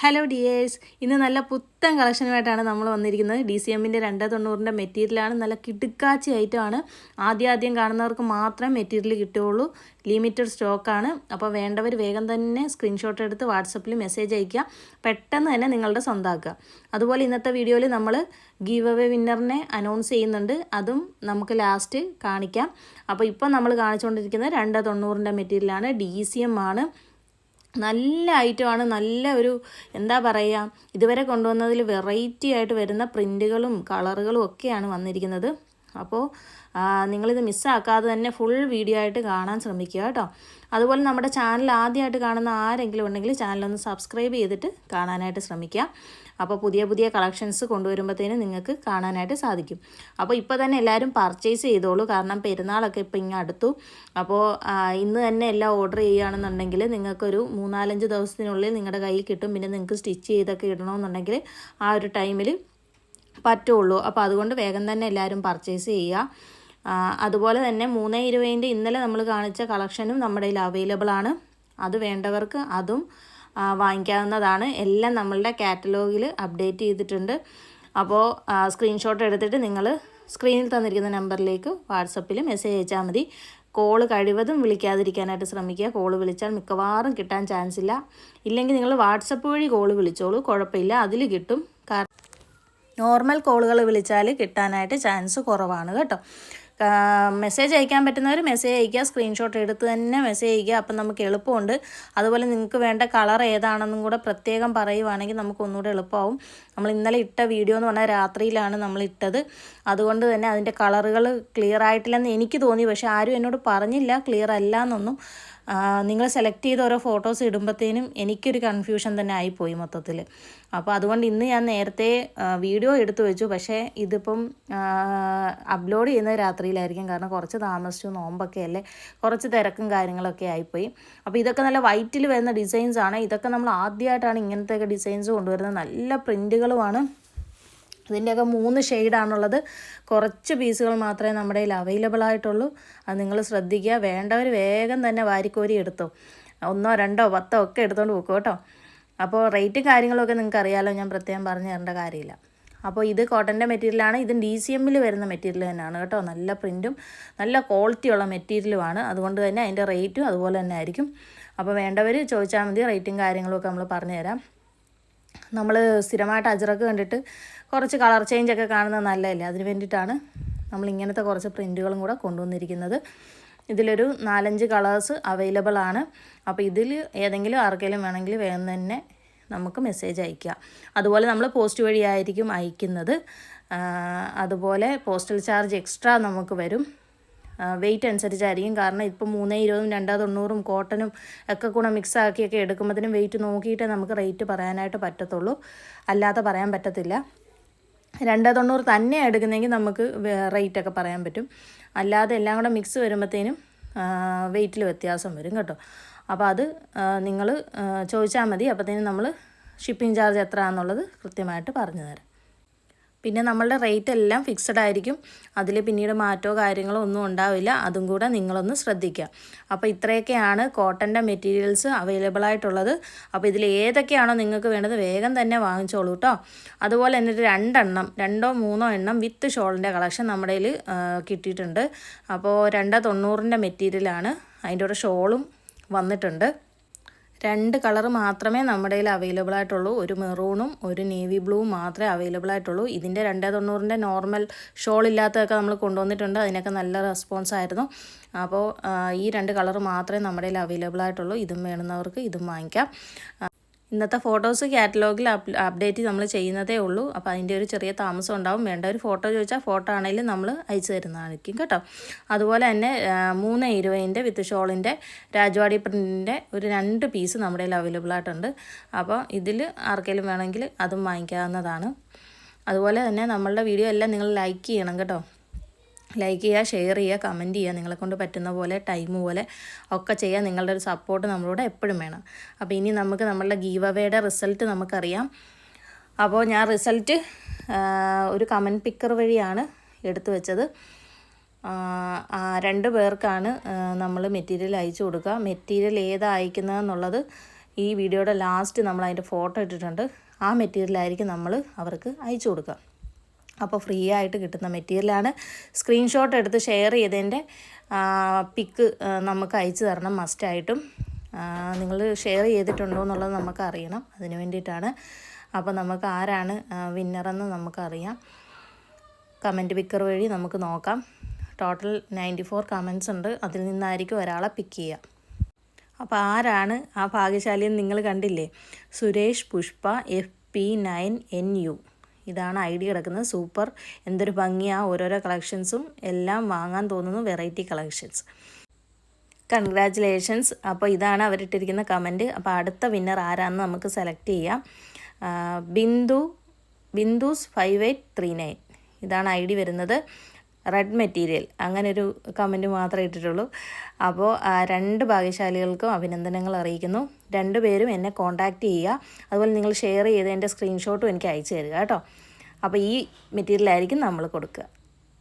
Hello dears ഇന്ന് നല്ല പുത്തൻ കളക്ഷനുമായിട്ടാണ് നമ്മൾ വന്നിരിക്കുന്നത്. ഡി സി എമ്മിന്റെ രണ്ട് തൊണ്ണൂറിന്റെ മെറ്റീരിയലാണ്. നല്ല കിടുക്കാച്ചി ഐറ്റമാണ് ആദ്യം ആദ്യം കാണുന്നവർക്ക് മാത്രമേ മെറ്റീരിയൽ കിട്ടുകയുള്ളൂ. ലിമിറ്റഡ് സ്റ്റോക്കാണ് അപ്പോൾ വേണ്ടവർ വേഗം തന്നെ സ്ക്രീൻഷോട്ട് എടുത്ത് വാട്സപ്പിൽ മെസ്സേജ് അയയ്ക്കുക. പെട്ടെന്ന് തന്നെ നിങ്ങളുടെ സ്വന്തമാക്കുക അതുപോലെ ഇന്നത്തെ വീഡിയോയിൽ നമ്മൾ ഗീവ് അവേ വിന്നറിനെ അനൗൺസ് ചെയ്യുന്നുണ്ട്. അതും നമുക്ക് ലാസ്റ്റ് കാണിക്കാം. അപ്പോൾ ഇപ്പം നമ്മൾ കാണിച്ചുകൊണ്ടിരിക്കുന്നത് രണ്ട് തൊണ്ണൂറിന്റെ മെറ്റീരിയലാണ്. ഡി സി എം ആണ്. നല്ല ഐറ്റമാണ് നല്ല ഒരു എന്താ പറയുക ഇതുവരെ കൊണ്ടുവന്നതിൽ വെറൈറ്റി ആയിട്ട് വരുന്ന പ്രിന്റുകളും കളറുകളും ഒക്കെയാണ് വന്നിരിക്കുന്നത്. അപ്പോൾ നിങ്ങളിത് മിസ്സാക്കാതെ തന്നെ ഫുൾ വീഡിയോ ആയിട്ട് കാണാൻ ശ്രമിക്കുക കേട്ടോ. അതുപോലെ നമ്മുടെ ചാനൽ ആദ്യമായിട്ട് കാണുന്ന ആരെങ്കിലും ഉണ്ടെങ്കിൽ ചാനലൊന്ന് സബ്സ്ക്രൈബ് ചെയ്തിട്ട് കാണാനായിട്ട് ശ്രമിക്കുക. അപ്പോൾ പുതിയ പുതിയ കളക്ഷൻസ് കൊണ്ടുവരുമ്പോഴത്തേനും നിങ്ങൾക്ക് കാണാനായിട്ട് സാധിക്കും. അപ്പോൾ ഇപ്പോൾ തന്നെ എല്ലാവരും പർച്ചേസ് ചെയ്തോളൂ. കാരണം പെരുന്നാളൊക്കെ ഇപ്പോൾ ഇങ്ങനെ അടുത്തു. അപ്പോൾ ഇന്ന് തന്നെ എല്ലാം ഓർഡർ ചെയ്യുകയാണെന്നുണ്ടെങ്കിൽ നിങ്ങൾക്കൊരു മൂന്നാലഞ്ച് ദിവസത്തിനുള്ളിൽ നിങ്ങളുടെ കയ്യിൽ കിട്ടും. പിന്നെ നിങ്ങൾക്ക് സ്റ്റിച്ച് ചെയ്തൊക്കെ ഇടണമെന്നുണ്ടെങ്കിൽ ആ ഒരു ടൈമിൽ പറ്റുള്ളൂ. അപ്പോൾ അതുകൊണ്ട് വേഗം തന്നെ എല്ലാവരും പർച്ചേസ് ചെയ്യുക. അതുപോലെ തന്നെ മൂന്ന് ഇരുപതിന്റെ ഇന്നലെ നമ്മൾ കാണിച്ച കളക്ഷനും നമ്മുടെ കയ്യിൽ അവൈലബിൾ ആണ്. അത് വേണ്ടവർക്ക് അതും വാങ്ങിക്കാവുന്നതാണ്. എല്ലാം നമ്മളുടെ കാറ്റലോഗിൽ അപ്ഡേറ്റ് ചെയ്തിട്ടുണ്ട്. അപ്പോൾ സ്ക്രീൻഷോട്ട് എടുത്തിട്ട് നിങ്ങൾ സ്ക്രീനിൽ തന്നിരിക്കുന്ന നമ്പറിലേക്ക് വാട്സപ്പിൽ മെസ്സേജ് അയച്ചാൽ മതി. കോൾ കഴിവതും വിളിക്കാതിരിക്കാനായിട്ട് ശ്രമിക്കുക. കോൾ വിളിച്ചാൽ മിക്കവാറും കിട്ടാൻ ചാൻസ് ഇല്ല. ഇല്ലെങ്കിൽ നിങ്ങൾ വാട്സപ്പ് വഴി കോൾ വിളിച്ചോളൂ. കുഴപ്പമില്ല. അതിൽ കിട്ടും. കാരണം നോർമൽ കോളുകൾ വിളിച്ചാൽ കിട്ടാനായിട്ട് ചാൻസ് കുറവാണ് കേട്ടോ. മെസ്സേജ് അയക്കാൻ പറ്റുന്നവർ മെസ്സേജ് അയക്കുക സ്ക്രീൻഷോട്ട് എടുത്ത് തന്നെ മെസ്സേജ് അയക്കുക. അപ്പം നമുക്ക് എളുപ്പമുണ്ട്. അതുപോലെ നിങ്ങൾക്ക് വേണ്ട കളർ ഏതാണെന്നും കൂടെ പ്രത്യേകം പറയുവാണെങ്കിൽ നമുക്ക് ഒന്നുകൂടെ എളുപ്പമാവും. നമ്മൾ ഇന്നലെ ഇട്ട വീഡിയോ എന്ന് പറഞ്ഞാൽ രാത്രിയിലാണ് നമ്മൾ ഇട്ടത്. അതുകൊണ്ട് തന്നെ അതിന്റെ കളറുകൾ ക്ലിയർ ആയിട്ടില്ലെന്ന് എനിക്ക് തോന്നി. പക്ഷേ ആരും എന്നോട് പറഞ്ഞില്ല. ക്ലിയർ അല്ല എന്നൊന്നും. നിങ്ങൾ സെലക്ട് ചെയ്ത ഓരോ ഫോട്ടോസ് ഇടുമ്പോഴത്തേനും എനിക്കൊരു കൺഫ്യൂഷൻ തന്നെ ആയിപ്പോയി മൊത്തത്തിൽ അപ്പോൾ അതുകൊണ്ട് ഇന്ന് ഞാൻ നേരത്തെ വീഡിയോ എടുത്തു വെച്ചു. പക്ഷേ ഇതിപ്പം അപ്ലോഡ് ചെയ്യുന്ന രാത്രിയിലായിരിക്കും. കാരണം കുറച്ച് താമസിച്ചു നോമ്പൊക്കെ അല്ലേ? കുറച്ച് തിരക്കും കാര്യങ്ങളൊക്കെ ആയിപ്പോയി. അപ്പോൾ ഇതൊക്കെ നല്ല വൈറ്റിൽ വരുന്ന ഡിസൈൻസ് ആണ്. ഇതൊക്കെ നമ്മൾ ആദ്യമായിട്ടാണ് ഇങ്ങനത്തെയൊക്കെ ഡിസൈൻസ് കൊണ്ടുവരുന്നത്. നല്ല പ്രിന്റുകളുമാണ് ഇതിന്റെയൊക്കെ മൂന്ന് ഷെയ്ഡാണുള്ളത്. കുറച്ച് പീസുകൾ മാത്രമേ നമ്മുടെ കയ്യിൽ അവൈലബിൾ ആയിട്ടുള്ളൂ. അത് നിങ്ങൾ ശ്രദ്ധിക്കുക. വേണ്ടവർ വേഗം തന്നെ വാരിക്കോരി എടുത്തോ. ഒന്നോ രണ്ടോ പത്തോ ഒക്കെ എടുത്തുകൊണ്ട് പോക്കും കേട്ടോ. അപ്പോൾ റേറ്റും കാര്യങ്ങളൊക്കെ നിങ്ങൾക്ക് അറിയാമല്ലോ ഞാൻ പ്രത്യേകം പറഞ്ഞു തരേണ്ട കാര്യമില്ല. അപ്പോൾ ഇത് കോട്ടന്റെ മെറ്റീരിയലാണ് ഇത് ഡി സി എമ്മിൽ വരുന്ന മെറ്റീരിയൽ തന്നെയാണ് കേട്ടോ. നല്ല പ്രിന്റും നല്ല ക്വാളിറ്റിയുള്ള മെറ്റീരിയലുമാണ് അതുകൊണ്ട് തന്നെ അതിന്റെ റേറ്റും അതുപോലെ തന്നെ ആയിരിക്കും. അപ്പോൾ വേണ്ടവർ ചോദിച്ചാൽ മതി. റേറ്റും കാര്യങ്ങളൊക്കെ നമ്മൾ പറഞ്ഞു തരാം നമ്മൾ സ്ഥിരമായിട്ട് അജറക്ക് കണ്ടിട്ട് കുറച്ച് കളർ ചേഞ്ചൊക്കെ കാണുന്നത് നല്ലതല്ലേ? അതിന് വേണ്ടിയിട്ടാണ് നമ്മൾ ഇങ്ങനത്തെ കുറച്ച് പ്രിന്റുകളും കൂടെ കൊണ്ടുവന്നിരിക്കുന്നത്. ഇതിലൊരു നാലഞ്ച് കളേഴ്സ് അവൈലബിൾ ആണ്. അപ്പോൾ ഇതിൽ ഏതെങ്കിലും ആർക്കെങ്കിലും വേണമെങ്കിൽ വേഗം തന്നെ നമുക്ക് മെസ്സേജ് അയക്കുക അതുപോലെ നമ്മൾ പോസ്റ്റ് വഴിയായിരിക്കും അയക്കുന്നത്. അതുപോലെ പോസ്റ്റൽ ചാർജ് എക്സ്ട്രാ നമുക്ക് വരും. വെയിറ്റ് അനുസരിച്ചായിരിക്കും. കാരണം ഇപ്പോൾ മൂന്നേ ഇരുപതും രണ്ടാ തൊണ്ണൂറും കോട്ടനും ഒക്കെ കൂടെ മിക്സ് ആക്കിയൊക്കെ എടുക്കുമ്പോഴത്തേനും വെയിറ്റ് നോക്കിയിട്ടേ നമുക്ക് റേറ്റ് പറയാനായിട്ട് പറ്റത്തുള്ളൂ. അല്ലാതെ പറയാൻ പറ്റത്തില്ല. രണ്ടാ തൊണ്ണൂറ് തന്നെ എടുക്കുന്നെങ്കിൽ നമുക്ക് റേറ്റൊക്കെ പറയാൻ പറ്റും. അല്ലാതെ എല്ലാം കൂടെ മിക്സ് വരുമ്പോഴത്തേനും വെയിറ്റിൽ വ്യത്യാസം വരും കേട്ടോ. അപ്പോൾ അത് നിങ്ങൾ ചോദിച്ചാൽ മതി. അപ്പോഴത്തേനും നമ്മൾ ഷിപ്പിംഗ് ചാർജ് എത്ര ആണെന്നുള്ളത് കൃത്യമായിട്ട് പറഞ്ഞു തരാം. പിന്നെ നമ്മളുടെ റേറ്റ് എല്ലാം ഫിക്സഡ് ആയിരിക്കും. അതിൽ പിന്നീട് മാറ്റോ കാര്യങ്ങളോ ഒന്നും ഉണ്ടാവില്ല. അതും കൂടെ നിങ്ങളൊന്ന് ശ്രദ്ധിക്കുക അപ്പോൾ ഇത്രയൊക്കെയാണ് കോട്ടന്റെ മെറ്റീരിയൽസ് അവൈലബിൾ ആയിട്ടുള്ളത്. അപ്പോൾ ഇതിൽ ഏതൊക്കെയാണോ നിങ്ങൾക്ക് വേണ്ടത് വേഗം തന്നെ വാങ്ങിച്ചോളൂ കേട്ടോ അതുപോലെ തന്നെ രണ്ടെണ്ണം രണ്ടോ മൂന്നോ എണ്ണം വിത്ത് ഷോളിന്റെ കളക്ഷൻ നമ്മുടെ കിട്ടിയിട്ടുണ്ട്. അപ്പോൾ രണ്ടോ തൊണ്ണൂറിന്റെ മെറ്റീരിയലാണ് അതിന്റെ കൂടെ ഷോളും വന്നിട്ടുണ്ട്. രണ്ട് കളർ മാത്രമേ നമ്മുടെ കയ്യിൽ അവൈലബിൾ ആയിട്ടുള്ളൂ. ഒരു മെറൂണും ഒരു നേവി ബ്ലൂവും മാത്രമേ അവൈലബിൾ ആയിട്ടുള്ളൂ. ഇതിന്റെ രണ്ടേ തൊണ്ണൂറിന്റെ നോർമൽ ഷോൾ ഇല്ലാത്തതൊക്കെ നമ്മൾ കൊണ്ടുവന്നിട്ടുണ്ട്. അതിനൊക്കെ നല്ല റെസ്പോൺസ് ആയിരുന്നു. അപ്പോൾ ഈ രണ്ട് കളർ മാത്രമേ നമ്മുടെ കയ്യിൽ അവൈലബിൾ ആയിട്ടുള്ളൂ. ഇതും വേണമെന്നവർക്ക് ഇതും വാങ്ങിക്കാം. ഇന്നത്തെ ഫോട്ടോസ് കാറ്റലോഗിൽ അപ്ഡേറ്റ് നമ്മൾ ചെയ്യുന്നതേ ഉള്ളൂ. അപ്പോൾ അതിന്റെ ഒരു ചെറിയ താമസം ഉണ്ടാവും. വേണ്ട ഒരു ഫോട്ടോ ചോദിച്ചാൽ ഫോട്ടോ ആണെങ്കിലും നമ്മൾ അയച്ചു തരുന്നതായിരിക്കും കേട്ടോ. അതുപോലെ തന്നെ മൂന്ന് ഇരുപതിന്റെ വിത്ത് ഷോളിന്റെ രാജവാടി പ്രിന്റിന്റെ ഒരു രണ്ട് പീസ് നമ്മുടെ കയ്യിൽ അവൈലബിൾ ആയിട്ടുണ്ട്. അപ്പോൾ ഇതിൽ ആർക്കെങ്കിലും വേണമെങ്കിൽ അതും വാങ്ങിക്കാവുന്നതാണ്. അതുപോലെ തന്നെ നമ്മളുടെ വീഡിയോ എല്ലാം നിങ്ങൾ ലൈക്ക് ചെയ്യണം കേട്ടോ. ലൈക്ക് ചെയ്യുക ഷെയർ ചെയ്യുക കമന്റ് ചെയ്യുക നിങ്ങളെ കൊണ്ട് പറ്റുന്ന പോലെ ടൈം പോലെ ഒക്കെ ചെയ്യുക നിങ്ങളുടെ ഒരു സപ്പോർട്ട് നമ്മളോട് എപ്പോഴും വേണം. അപ്പോൾ ഇനി നമുക്ക് നമ്മളുടെ ഗീവ് അവയുടെ റിസൾട്ട് നമുക്കറിയാം. അപ്പോൾ ഞാൻ റിസൾട്ട് ഒരു കമന്റ് പിക്കർ വഴിയാണ് എടുത്തു വെച്ചത്. രണ്ട് പേർക്കാണ് നമ്മൾ മെറ്റീരിയൽ അയച്ചു കൊടുക്കുക. മെറ്റീരിയൽ ഏതാ അയക്കുന്നതെന്നുള്ളത് ഈ വീഡിയോയുടെ ലാസ്റ്റ് നമ്മൾ അതിന്റെ ഫോട്ടോ ഇട്ടിട്ടുണ്ട്. ആ മെറ്റീരിയലായിരിക്കും നമ്മൾ അവർക്ക് അയച്ചു കൊടുക്കുക. അപ്പോൾ ഫ്രീ ആയിട്ട് കിട്ടുന്ന മെറ്റീരിയലാണ്. സ്ക്രീൻഷോട്ട് എടുത്ത് ഷെയർ ചെയ്തതിന്റെ പിക്ക് നമുക്ക് അയച്ചു തരണം മസ്റ്റായിട്ടും നിങ്ങൾ ഷെയർ ചെയ്തിട്ടുണ്ടോ എന്നുള്ളത് നമുക്ക് അറിയണം. അതിന് വേണ്ടിയിട്ടാണ്. അപ്പോൾ നമുക്ക് ആരാണ് വിന്നറെന്ന് നമുക്കറിയാം. കമന്റ് പിക്കർ വഴി നമുക്ക് നോക്കാം. ടോട്ടൽ നയന്റി ഫോർ കമൻസ് ഉണ്ട്. അതിൽ നിന്നായിരിക്കും ഒരാളെ പിക്ക് ചെയ്യുക അപ്പോൾ ആരാണ് ആ ഭാഗ്യശാലിയെന്ന് നിങ്ങൾ കണ്ടില്ലേ? Suresh Pushpa F P nine N U ഇതാണ് ഐ ഡി കിടക്കുന്നത്. സൂപ്പർ. എന്തൊരു ഭംഗിയാണ് ഓരോരോ കളക്ഷൻസും എല്ലാം വാങ്ങാൻ തോന്നുന്നു. Variety collections. കൺഗ്രാറ്റുലേഷൻസ് അപ്പോൾ ഇതാണ് അവരിട്ടിരിക്കുന്ന കമന്റ്. അപ്പോൾ അടുത്ത വിന്നർ ആരാന്ന് നമുക്ക് സെലക്ട് ചെയ്യാം. Bindu Bindu's five eight three nine. ഇതാണ് ഐ ഡി വരുന്നത്. റെഡ് മെറ്റീരിയൽ അങ്ങനെ ഒരു കമന്റ് മാത്രമേ ഇട്ടിട്ടുള്ളൂ. അപ്പോൾ രണ്ട് ഭാഗ്യശാലികൾക്കും അഭിനന്ദനങ്ങൾ അറിയിക്കുന്നു. രണ്ടുപേരും എന്നെ കോൺടാക്റ്റ് ചെയ്യുക. അതുപോലെ നിങ്ങൾ ഷെയർ ചെയ്ത് എന്റെ സ്ക്രീൻഷോട്ടും എനിക്ക് അയച്ചു തരിക കേട്ടോ. അപ്പോൾ ഈ മെറ്റീരിയലായിരിക്കും നമ്മൾ കൊടുക്കുക.